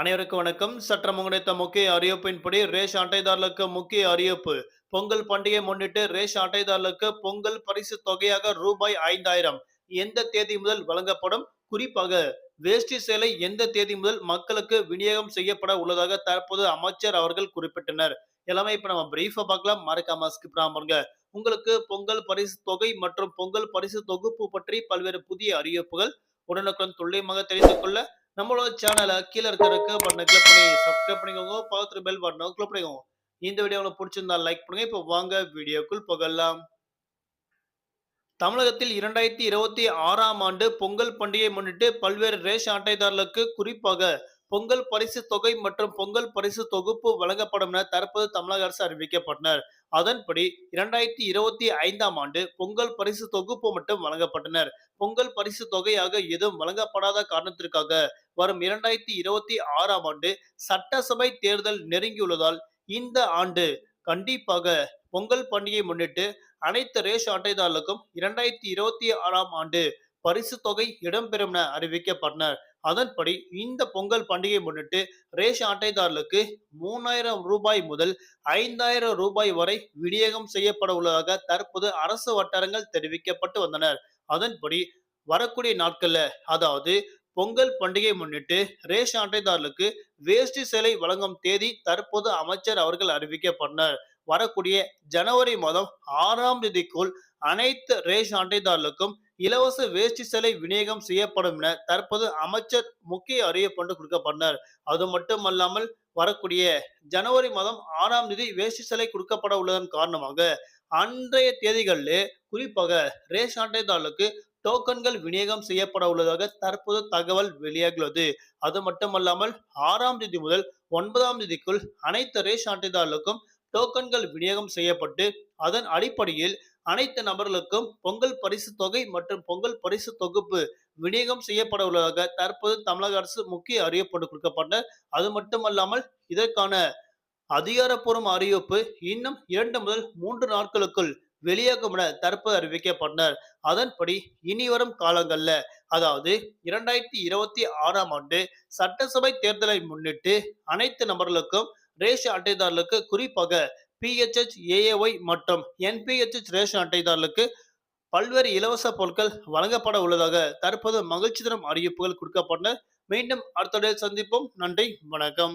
அனைவருக்கும் வணக்கம். சற்றம் கிடைத்த முக்கிய அறிவிப்பின்படி ரேஷ் அட்டைதாரர்களுக்கு முக்கிய அறிவிப்பு. பொங்கல் பண்டிகை முன்னிட்டு ரேஷ் அட்டைதாரர்களுக்கு பொங்கல் பரிசு தொகையாக ரூபாய் ஐந்தாயிரம் எந்த தேதி முதல் வழங்கப்படும்? குறிப்பாக வேஷ்டி சேலை எந்த தேதி முதல் மக்களுக்கு விநியோகம் செய்யப்பட உள்ளதாக தற்போது அமைச்சர் அவர்கள் குறிப்பிட்டனர். எல்லாமே இப்ப நம்ம பிரீஃபா பார்க்கலாம். மறக்காம ஸ்கிப் பாருங்க உங்களுக்கு பொங்கல் பரிசு தொகை மற்றும் பொங்கல் பரிசு தொகுப்பு பற்றி பல்வேறு புதிய அறிவிப்புகள் உடனுக்குடன் துல்லியமாக தெரிந்து கொள்ள நம்மளோட சேனலை கீழே இருக்கிறதுக்கு பட்டனை கிளிக் பண்ணி சப்ஸ்கிரைப் பண்ணிக்கோங்க. பக்கத்துல பெல் பட்டனை கிளிக் பண்ணிக்கோங்க. இந்த வீடியோ உங்களுக்கு பிடிச்சிருந்தா லைக் பண்ணுங்க. இப்போ வாங்க வீடியோக்குள் போகலாம். தமிழகத்தில் இரண்டாயிரத்தி இருபத்தி ஆறாம் ஆண்டு பொங்கல் பண்டிகையை முன்னிட்டு பல்வேறு ரேஷ் அட்டைதாரர்களுக்கு குறிப்பாக பொங்கல் பரிசு தொகை மற்றும் பொங்கல் பரிசு தொகுப்பு வழங்கப்படும் என தற்போது தமிழக அரசு அறிவிக்கப்பட்டனர். அதன்படி இரண்டாயிரத்தி இருபத்தி ஐந்தாம் ஆண்டு பொங்கல் பரிசு தொகுப்பு மட்டும் வழங்கப்பட்டனர். பொங்கல் பரிசு தொகையாக எதுவும் வழங்கப்படாத காரணத்திற்காக வரும் இரண்டாயிரத்தி இருபத்தி ஆறாம் ஆண்டு சட்டசபை தேர்தல் நெருங்கியுள்ளதால் இந்த ஆண்டு கண்டிப்பாக பொங்கல் பண்டிகையை முன்னிட்டு அனைத்து ரேஷ் அட்டைதாரர்களுக்கும் இரண்டாயிரத்தி இருபத்தி ஆறாம் ஆண்டு பரிசு தொகை இடம்பெறும் என அறிவிக்கப்பட்டனர். அதன்படி இந்த பொங்கல் பண்டிகை முன்னிட்டு ரேஷன் அட்டைதாரர்களுக்கு மூணாயிரம் ரூபாய் முதல் ஐந்தாயிரம் ரூபாய் வரை விநியோகம் செய்யப்பட உள்ளதாக தற்போது அரசு வட்டாரங்கள் தெரிவிக்கப்பட்டு வந்தனர் அதன்படி வரக்கூடிய நாட்கள்ல அதாவது பொங்கல் பண்டிகை முன்னிட்டு ரேஷன் அட்டைதாரர்களுக்கு வேஷ்டி சேலை வழங்கும் தேதி தற்போது அமைச்சர் அவர்கள் அறிவிக்கப்பட்டனர். வரக்கூடிய ஜனவரி மாதம் ஆறாம் தேதிக்குள் அனைத்து ரேஷன் அட்டைதாரர்களுக்கும் இலவச வேஷ்டி சிலை விநியோகம் செய்யப்படும் என தற்போது அமைச்சர் முக்கிய அறிவிப்பு கொடுக்கப்பட்டனர் அது மட்டுமல்லாமல் வரக்கூடிய ஜனவரி மாதம் ஆறாம் தேதி வேஷ்டி சிலை கொடுக்கப்பட உள்ளதன் காரணமாக அன்றைய தேதிகளிலே குறிப்பாக ரேஷன் அட்டைதாரர்களுக்கு டோக்கன்கள் விநியோகம் செய்யப்பட உள்ளதாக தற்போது தகவல் வெளியாகியுள்ளது. அது மட்டுமல்லாமல் ஆறாம் தேதி முதல் ஒன்பதாம் தேதிக்குள் அனைத்து ரேஷன் அட்டைதாரர்களுக்கும் டோக்கன்கள் விநியோகம் செய்யப்பட்டு அதன் அடிப்படையில் அனைத்து நபர்களுக்கும் பொங்கல் பரிசு தொகை மற்றும் பொங்கல் பரிசு தொகுப்பு விநியோகம் செய்யப்பட உள்ளதாக தற்போது தமிழக அரசு முக்கிய அறிவிப்பு கொடுக்கப்பட்ட அது மட்டுமல்லாமல் இதற்கான அதிகாரப்பூர்வ அறிவிப்பு இன்னும் இரண்டு முதல் மூன்று நாட்களுக்குள் வெளியாகும் என தற்போது அறிவிக்கப்பட்டனர். அதன்படி இனி வரும் காலங்கள்ல அதாவது இரண்டாயிரத்தி இருபத்தி ஆறாம் ஆண்டு சட்டசபை தேர்தலை முன்னிட்டு அனைத்து நபர்களுக்கும் ரேஷன் அட்டைதாரர்களுக்கு குறிப்பாக பிஹெச்ஹெச் ஏஏஒய் மற்றும் என்பிஹெச்ஹெச் ரேஷன் அட்டைதாரர்களுக்கு பல்வேறு இலவச பொருட்கள் வழங்கப்பட உள்ளதாக தற்போது மகிழ்ச்சி தரும் அறிவிப்புகள் கொடுக்கப்பட்டன. மீண்டும் அடுத்த சந்திப்போம். நன்றி. வணக்கம்.